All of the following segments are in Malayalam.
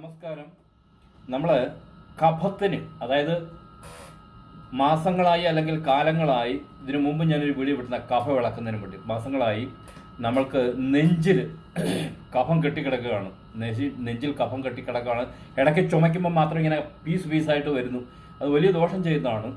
നമസ്കാരം. നമ്മൾ കഫത്തിന് അതായത് മാസങ്ങളായി അല്ലെങ്കിൽ കാലങ്ങളായി ഇതിനു മുമ്പ് ഞാനൊരു വീഡിയോ വിടുന്ന കഫ വിളക്കുന്നതിന് വേണ്ടി. മാസങ്ങളായി നമ്മൾക്ക് നെഞ്ചിൽ കഫം കെട്ടിക്കിടക്കുകയാണ്. നെഞ്ചിൽ നെഞ്ചിൽ കഫം കെട്ടിക്കിടക്കുകയാണ്. ഇടയ്ക്ക് ചുമയ്ക്കുമ്പോൾ മാത്രം ഇങ്ങനെ പീസ് പീസായിട്ട് വരുന്നു. അത് വലിയ ദോഷം ചെയ്യുന്നതാണ്.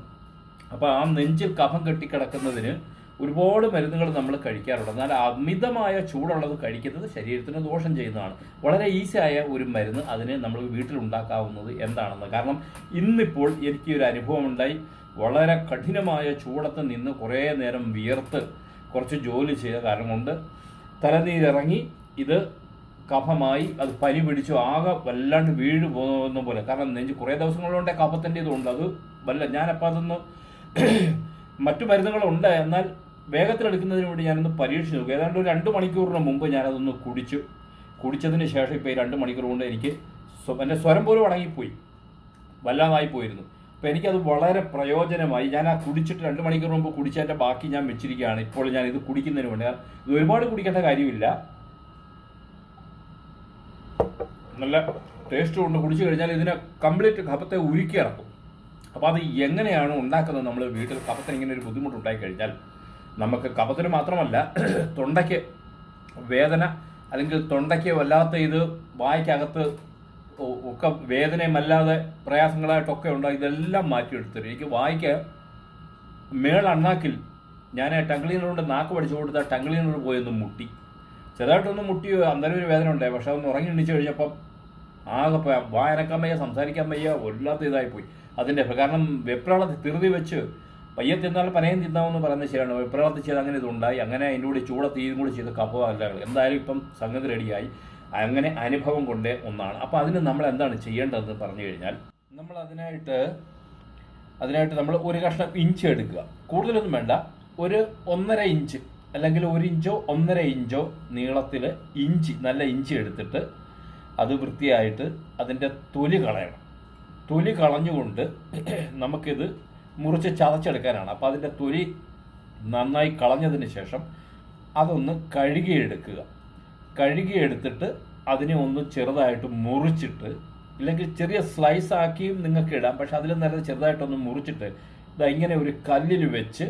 അപ്പോൾ ആ നെഞ്ചിൽ കഫം കെട്ടിക്കിടക്കുന്നതിന് ഒരുപാട് മരുന്നുകൾ നമ്മൾ കഴിക്കാറുണ്ട്. എന്നാൽ അമിതമായ ചൂടുള്ളത് കഴിക്കുന്നത് ശരീരത്തിന് ദോഷം ചെയ്യുന്നതാണ്. വളരെ ഈസിയായ ഒരു മരുന്ന് അതിന് നമ്മൾ വീട്ടിൽ ഉണ്ടാക്കാവുന്നത് എന്താണെന്ന്. കാരണം ഇന്നിപ്പോൾ എനിക്ക് ഒരു അനുഭവം ഉണ്ടായി. വളരെ കഠിനമായ ചൂടത്ത് നിന്ന് കുറേ നേരം വിയർത്ത് കുറച്ച് ജോലി ചെയ്ത കാരണം കൊണ്ട് തലനീരിറങ്ങി ഇത് കഫമായി അത് പനി പിടിച്ചു ആകെ വല്ലാണ്ട് വീഴ് പോകുന്ന പോലെ. കാരണം നെഞ്ച് കുറേ ദിവസങ്ങളുണ്ട് കഫത്തിന്റെ ഇതുണ്ട് അത് വല്ല ഞാനപ്പോൾ അതൊന്ന് മറ്റു മരുന്നുകളുണ്ട്. എന്നാൽ വേഗത്തിലെടുക്കുന്നതിന് വേണ്ടി ഞാനൊന്ന് പരീക്ഷിച്ച് നോക്കി. ഏതാണ്ട് ഒരു രണ്ട് മണിക്കൂറിന് മുമ്പ് ഞാനതൊന്ന് കുടിച്ചു. കുടിച്ചതിന് ശേഷം ഇപ്പോൾ ഈ രണ്ട് മണിക്കൂർ കൊണ്ട് എനിക്ക് എന്റെ സ്വരം പോലും അടങ്ങിപ്പോയി. വല്ലാതായി പോയിരുന്നു. അപ്പോൾ എനിക്കത് വളരെ പ്രയോജനമായി. ഞാൻ ആ കുടിച്ചിട്ട് രണ്ട് മണിക്കൂർ മുമ്പ് കുടിച്ചതിന്റെ ബാക്കി ഞാൻ വെച്ചിരിക്കുകയാണ്. ഇപ്പോൾ ഞാൻ ഇത് കുടിക്കുന്നതിന് വേണ്ടി. ഇത് ഒരുപാട് കുടിക്കേണ്ട കാര്യമില്ല. നല്ല ടേസ്റ്റ് കൊണ്ട് കുടിച്ചു കഴിഞ്ഞാൽ ഇതിനെ കംപ്ലീറ്റ് കപ്പത്തെ ഉരുക്കി ഇറക്കും. അപ്പോൾ അത് എങ്ങനെയാണ് ഉണ്ടാക്കുന്നത്? നമ്മൾ വീട്ടിൽ കപ്പത്തെ ഇങ്ങനെ ഒരു ബുദ്ധിമുട്ടുണ്ടായി കഴിഞ്ഞാൽ നമുക്ക് കഫത്തിന് മാത്രമല്ല തൊണ്ടയ്ക്ക് വേദന അല്ലെങ്കിൽ തൊണ്ടയ്ക്ക് വല്ലാത്ത ഇത് വായ്ക്കകത്ത് ഒക്കെ വേദനയുമല്ലാതെ പ്രയാസങ്ങളായിട്ടൊക്കെ ഉണ്ടാകും ഇതെല്ലാം മാറ്റിയെടുത്തിട്ട് എനിക്ക് വായിക്ക് മേൾ അണ്ണാക്കിൽ ഞാൻ ടംഗ്ലീനോട് നാക്ക് പഠിച്ചു കൊടുത്ത ടംഗ്ലീനോട് പോയൊന്ന് മുട്ടി. ചെറുതായിട്ടൊന്ന് മുട്ടി അന്നേരം ഒരു വേദന ഉണ്ടായി പക്ഷെ ഒന്ന് ഉറങ്ങി എണ്ണിച്ചു കഴിഞ്ഞപ്പം ആകെ വായനക്കാൻ വയ്യ സംസാരിക്കാൻ വയ്യ വല്ലാത്ത ഇതായിപ്പോയി. അതിന്റെ കാരണം വെപ്രാളത്തിൽ തിരുതി വെച്ച് പയ്യെ തിന്നാൽ പനയും തിന്നാമെന്ന് പറയുന്നത് ശരിയാണ്. വിപ്രവർത്തി ചെയ്ത് അങ്ങനെ ഇതുണ്ടായി. അങ്ങനെ അതിന്റെ കൂടി ചൂട തീയും കൂടി ചെയ്ത് കപ്പമല്ല എന്തായാലും ഇപ്പം സംഗതി റെഡിയായി. അങ്ങനെ അനുഭവം കൊണ്ടേ ഒന്നാണ്. അപ്പോൾ അതിന് നമ്മൾ എന്താണ് ചെയ്യേണ്ടതെന്ന് പറഞ്ഞു കഴിഞ്ഞാൽ നമ്മൾ അതിനായിട്ട് അതിനായിട്ട് നമ്മൾ ഒരു കഷ്ണം ഇഞ്ച് എടുക്കുക. കൂടുതലൊന്നും വേണ്ട. ഒരു ഒന്നര ഇഞ്ച് അല്ലെങ്കിൽ ഒരു ഇഞ്ചോ ഒന്നര ഇഞ്ചോ നീളത്തിൽ ഇഞ്ചി നല്ല ഇഞ്ചി എടുത്തിട്ട് അത് വൃത്തിയായിട്ട് അതിന്റെ തൊലി കളയണം. തൊലി കളഞ്ഞുകൊണ്ട് നമുക്കിത് മുറിച്ച് ചതച്ചെടുക്കാനാണ്. അപ്പോൾ അതിന്റെ തൊലി നന്നായി കളഞ്ഞതിന് ശേഷം അതൊന്ന് കഴുകിയെടുക്കുക. കഴുകിയെടുത്തിട്ട് അതിനെ ഒന്ന് ചെറുതായിട്ട് മുറിച്ചിട്ട് ഇല്ലെങ്കിൽ ചെറിയ സ്ലൈസ് ആക്കിയും നിങ്ങൾക്ക് ഇടാം. പക്ഷെ അതിലും നല്ല ചെറുതായിട്ടൊന്ന് മുറിച്ചിട്ട് ഇതാ ഇങ്ങനെ ഒരു കല്ലിൽ വെച്ച്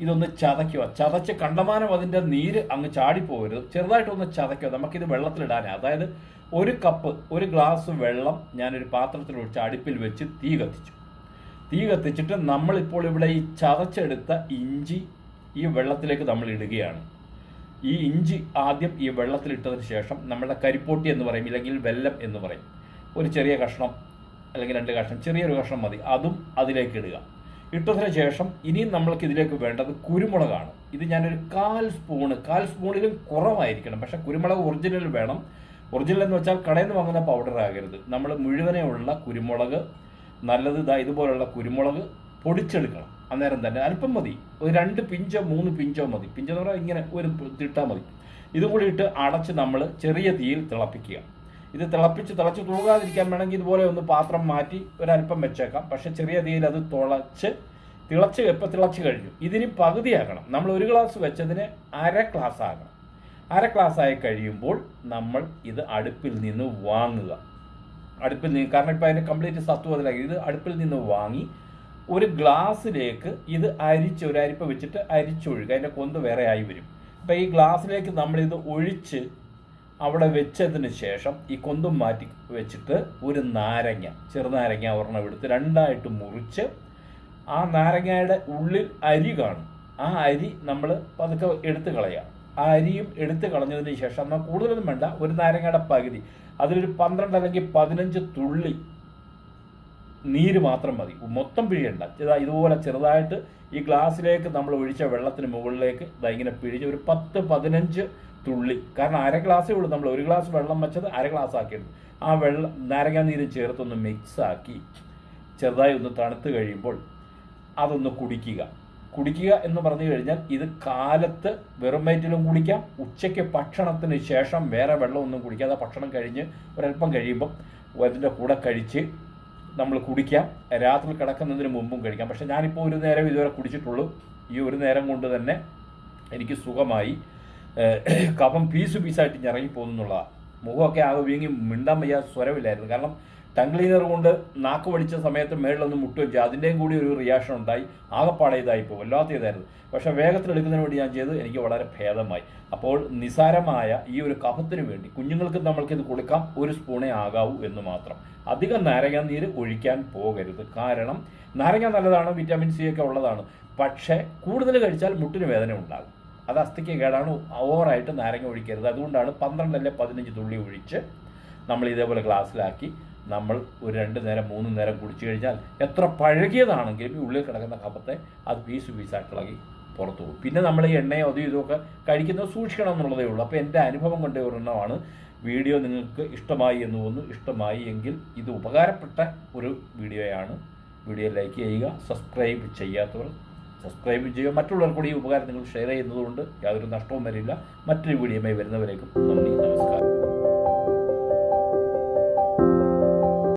ഇതൊന്ന് ചതയ്ക്കുക. ചതച്ച് കണ്ടമാനം അതിന്റെ നീര് അങ്ങ് ചാടിപ്പോകരുത്. ചെറുതായിട്ടൊന്ന് ചതയ്ക്കുക. നമുക്കിത് വെള്ളത്തിലിടാനാണ് അതായത് ഒരു കപ്പ് ഒരു ഗ്ലാസ് വെള്ളം ഞാനൊരു പാത്രത്തിൽ ഒഴിച്ച് അടുപ്പിൽ വെച്ച് തീ കത്തിച്ചു. തീ കത്തിച്ചിട്ട് നമ്മളിപ്പോൾ ഇവിടെ ഈ ചതച്ചെടുത്ത ഇഞ്ചി ഈ വെള്ളത്തിലേക്ക് നമ്മൾ ഇടുകയാണ്. ഈ ഇഞ്ചി ആദ്യം ഈ വെള്ളത്തിലിട്ടതിന് ശേഷം നമ്മളുടെ കരിപ്പോട്ടി എന്ന് പറയും ഇല്ലെങ്കിൽ വെല്ലം എന്ന് പറയും. ഒരു ചെറിയ കഷ്ണം അല്ലെങ്കിൽ രണ്ട് കഷ്ണം ചെറിയൊരു കഷ്ണം മതി. അതും അതിലേക്ക് ഇടുക. ഇട്ടതിന് ശേഷം ഇനിയും നമ്മൾക്ക് ഇതിലേക്ക് വേണ്ടത് കുരുമുളകാണ്. ഇത് ഞാനൊരു കാൽ സ്പൂണ് കാൽ സ്പൂണിലും കുറവായിരിക്കണം. പക്ഷെ കുരുമുളക് ഒറിജിനൽ വേണം. ഒറിജിനൽ എന്ന് വെച്ചാൽ കടയിൽ നിന്ന് വാങ്ങുന്ന പൗഡർ ആകരുത്. നമ്മൾ മുഴുവനെയുള്ള കുരുമുളക് നല്ലത് ഇതാ ഇതുപോലുള്ള കുരുമുളക് പൊടിച്ചെടുക്കണം. അന്നേരം തന്നെ അല്പം മതി. ഒരു രണ്ട് പിഞ്ചോ മൂന്ന് പിഞ്ചോ മതി. പിഞ്ചെന്ന് പറഞ്ഞാൽ ഇങ്ങനെ ഒരു തിട്ടാൽ മതി. ഇതും കൂടി ഇട്ട് അടച്ച് നമ്മൾ ചെറിയ തീയിൽ തിളപ്പിക്കുക. ഇത് തിളപ്പിച്ച് തിളച്ച് തൂകാതിരിക്കാൻ വേണമെങ്കിൽ ഇതുപോലെ ഒന്ന് പാത്രം മാറ്റി ഒരല്പം വെച്ചേക്കാം. പക്ഷേ ചെറിയ തീയിൽ അത് തുളച്ച് തിളച്ച് എപ്പം തിളച്ച് കഴിഞ്ഞു. ഇതിന് പകുതിയാക്കണം നമ്മൾ ഒരു ഗ്ലാസ് വെച്ചതിന് അര ഗ്ലാസ് ആകണം. അര ഗ്ലാസ് ആയി കഴിയുമ്പോൾ നമ്മൾ ഇത് അടുപ്പിൽ നിന്ന് വാങ്ങുക. അടുപ്പിൽ നിന്ന് കാരണം ഇപ്പം അതിന്റെ കംപ്ലീറ്റ് സത്വം അതിലാക്കി ഇത് അടുപ്പിൽ നിന്ന് വാങ്ങി ഒരു ഗ്ലാസ്സിലേക്ക് ഇത് അരിച്ച് ഒരു അരിപ്പ വെച്ചിട്ട് അരിച്ചൊഴുകുക. അതിന്റെ കൊന്ത് വേറെ ആയി വരും. അപ്പം ഈ ഗ്ലാസ്സിലേക്ക് നമ്മളിത് ഒഴിച്ച് അവിടെ വെച്ചതിന് ശേഷം ഈ കൊന്തും മാറ്റി വെച്ചിട്ട് ഒരു നാരങ്ങ ചെറുനാരങ്ങ ഒരെണ്ണം എടുത്ത് രണ്ടായിട്ട് മുറിച്ച് ആ നാരങ്ങയുടെ ഉള്ളിൽ അരി കാണും. ആ അരി നമ്മൾ പതുക്കെ എടുത്ത് കളയുക അരിയും എടുത്ത് കളഞ്ഞതിന് ശേഷം എന്നാൽ കൂടുതലൊന്നും വേണ്ട ഒരു നാരങ്ങയുടെ പകുതി. അതിലൊരു പന്ത്രണ്ട് അല്ലെങ്കിൽ പതിനഞ്ച് തുള്ളി നീര് മാത്രം മതി. മൊത്തം പിഴിയണ്ട. ഇതാ ഇതുപോലെ ചെറുതായിട്ട് ഈ ഗ്ലാസ്സിലേക്ക് നമ്മൾ ഒഴിച്ച വെള്ളത്തിന് മുകളിലേക്ക് ഇതാ ഇങ്ങനെ പിഴിഞ്ഞ് ഒരു പത്ത് പതിനഞ്ച് തുള്ളി. കാരണം അര ഗ്ലാസ്സേ ഉള്ളൂ നമ്മൾ. ഒരു ഗ്ലാസ് വെള്ളം വെച്ചത് അര ഗ്ലാസ് ആക്കിയിട്ട് ആ വെള്ളം നാരങ്ങാ നീര് ചേർത്തൊന്ന് മിക്സ് ആക്കി ചെറുതായി ഒന്ന് തണുത്ത് കഴിയുമ്പോൾ അതൊന്ന് കുടിക്കുക. കുടിക്കുക എന്ന് പറഞ്ഞു കഴിഞ്ഞാൽ ഇത് കാലത്ത് വെറും വയറ്റിലും കുടിക്കാം ഉച്ചയ്ക്ക് ഭക്ഷണത്തിന് ശേഷം വേറെ വെള്ളമൊന്നും കുടിക്കാതെ ഭക്ഷണം കഴിഞ്ഞ് ഒരല്പം കഴിയുമ്പം അതിന്റെ കൂടെ കഴിച്ച് നമ്മൾ കുടിക്കാം. രാത്രി കിടക്കുന്നതിന് മുമ്പും കഴിക്കാം. പക്ഷെ ഞാനിപ്പോൾ ഒരു നേരം ഇതുവരെ കുടിച്ചിട്ടുള്ളൂ. ഈ ഒരു നേരം കൊണ്ട് തന്നെ എനിക്ക് സുഖമായി. കഫം പീസ് പീസായിട്ട് ഇറങ്ങി പോകുന്നുള്ളതാണ് മുഖമൊക്കെ ആകെ വീങ്ങി മിണ്ടാൻ വയ്യ സ്വരമില്ലായിരുന്നു. കാരണം ടങ് ക്ലീനർ കൊണ്ട് നാക്ക് പഠിച്ച സമയത്ത് മേളിലൊന്ന് മുട്ടുകയും ചെയ്തു അതിന്റെയും കൂടി ഒരു റിയാക്ഷൻ ഉണ്ടായി. ആകെപ്പാടെ ഇതായിപ്പോൾ വല്ലാത്ത ഇതായിരുന്നു പക്ഷേ വേഗത്തിൽ എടുക്കുന്നതിന് വേണ്ടി ഞാൻ ചെയ്ത് എനിക്ക് വളരെ ഭേദമായി. അപ്പോൾ നിസാരമായ ഈ ഒരു കഫത്തിന് വേണ്ടി കുഞ്ഞുങ്ങൾക്ക് നമ്മൾക്ക് ഇത് കൊടുക്കാം. ഒരു സ്പൂണേ ആകാവൂ എന്ന് മാത്രം. അധികം നാരങ്ങ നീര് ഒഴിക്കാൻ പോകരുത്. കാരണം നാരങ്ങ നല്ലതാണ് വിറ്റാമിൻ സി ഒക്കെ ഉള്ളതാണ്. പക്ഷേ കൂടുതൽ കഴിച്ചാൽ മുട്ടിന് വേദന ഉണ്ടാകും. അത് അസ്ഥിക്ക് കേടാണ്. ഓവറായിട്ട് നാരങ്ങ ഒഴിക്കരുത്. അതുകൊണ്ടാണ് പന്ത്രണ്ടല്ലേ പതിനഞ്ച് തുള്ളി ഒഴിച്ച് നമ്മൾ ഇതേപോലെ ഗ്ലാസ്സിലാക്കി നമ്മൾ ഒരു രണ്ട് നേരം മൂന്ന് നേരം കുടിച്ചു കഴിഞ്ഞാൽ എത്ര പഴകിയതാണെങ്കിലും ഈ ഉള്ളിൽ കിടക്കുന്ന കപ്പത്തെ അത് പീസ് പീസായിട്ടിളകി പുറത്തു പോകും. പിന്നെ നമ്മൾ ഈ എണ്ണയോ അതും ഇതുമൊക്കെ കഴിക്കുന്നത് സൂക്ഷിക്കണം എന്നുള്ളതേ ഉള്ളൂ. അപ്പോൾ എന്റെ അനുഭവം കൊണ്ട് ഒരെണ്ണമാണ് വീഡിയോ നിങ്ങൾക്ക് ഇഷ്ടമായി എന്ന് തോന്നുന്നു. ഇഷ്ടമായി എങ്കിൽ ഇത് ഉപകാരപ്പെട്ട ഒരു വീഡിയോയാണ്. വീഡിയോ ലൈക്ക് ചെയ്യുക സബ്സ്ക്രൈബ് ചെയ്യാത്തവർ സബ്സ്ക്രൈബ് ചെയ്യുക. മറ്റുള്ളവർ കൂടി ഈ ഉപകാരം നിങ്ങൾ ഷെയർ ചെയ്യുന്നതുകൊണ്ട് യാതൊരു നഷ്ടവും വരില്ല. മറ്റൊരു വീഡിയോയുമായി വരുന്നവരേക്കും നന്ദി നമസ്കാരം.